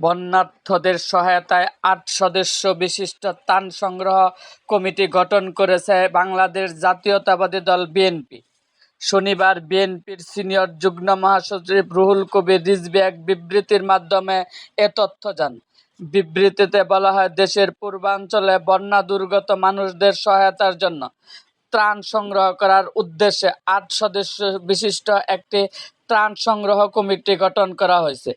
বন্যার্থদের সহায়তায় আট সদস্য বিশিষ্ট ত্রাণ সংগ্রহ কমিটি গঠন করেছে বাংলাদেশ জাতীয়তাবাদী দল বিএনপি। শনিবার বিএনপির সিনিয়র যুগ্ম মহাসচিব রুহুল কবির রিজভী এক বিবৃতির মাধ্যমে এ তথ্য জান বিবৃতিতে বলা হয়, দেশের পূর্বাঞ্চলে বন্যা দুর্গত মানুষদের সহায়তার জন্য ত্রাণ সংগ্রহ করার উদ্দেশ্যে আট সদস্য বিশিষ্ট একটি ত্রাণ সংগ্রহ কমিটি গঠন করা হয়েছে।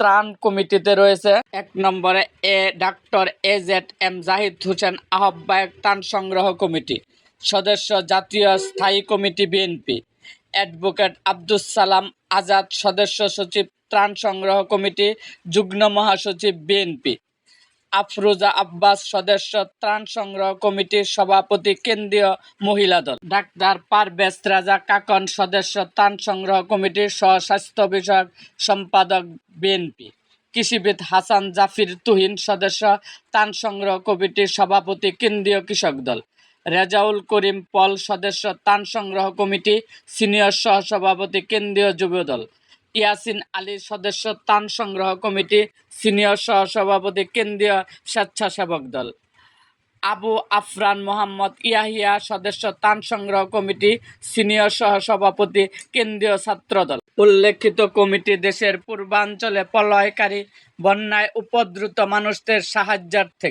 ত্রাণ কমিটিতে রয়েছে। এক নম্বরে এ, doctor A Z M Zahid Hossain আহ্বায়ক ত্রাণ সংগ্রহ কমিটি, সদস্য জাতীয় স্থায়ী committee BNP. Advocate Abdus Salam Azad, সদস্য সচিব ত্রাণ সংগ্রহ কমিটি, যুগ্ম মহাসচিব বিএনপি। আফরোজা আব্বাস সদস্য ত্রাণ সংগ্রহ কমিটির সভাপতি কেন্দ্রীয় মহিলা দল। ডাক্তার পারভেজ রাজা কাকন সদস্য ত্রাণ সংগ্রহ কমিটির সহ স্বাস্থ্য বিষয়ক সম্পাদক বিএনপি। কৃষিবিদ হাসান জাফির তুহিন সদস্য ত্রাণ সংগ্রহ কমিটির সভাপতি কেন্দ্রীয় কৃষক দল। রেজাউল করিম পল সদস্য ত্রাণ সংগ্রহ কমিটি সিনিয়র সহসভাপতি কেন্দ্রীয় যুব দল। ইয়াসিন আলী সদস্য ত্রাণ সংগ্রহ কমিটি সিনিয়র সহসভাপতি কেন্দ্রীয় স্বেচ্ছাসেবক দল। আবু আফরান মোহাম্মদ ইয়াহিয়া সদস্য ত্রাণ সংগ্রহ কমিটি সিনিয়র সহসভাপতি কেন্দ্রীয় ছাত্রদল। উল্লেখিত কমিটি দেশের পূর্বাঞ্চলে প্রলয়কারী বন্যায় উপদ্রুত মানুষদের সাহায্যার্থে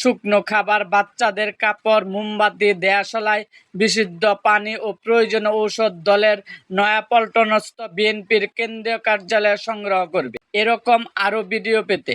শুকনো খাবার, বাচ্চাদের কাপড়, মোমবাতি, দেয়াশলাই, বিশুদ্ধ পানি ও প্রয়োজনীয় ঔষধ দলের নয়াপল্টনস্থ বিএনপির কেন্দ্রীয় কার্যালয়ে সংগ্রহ করবে। এরকম আরও ভিডিও পেতে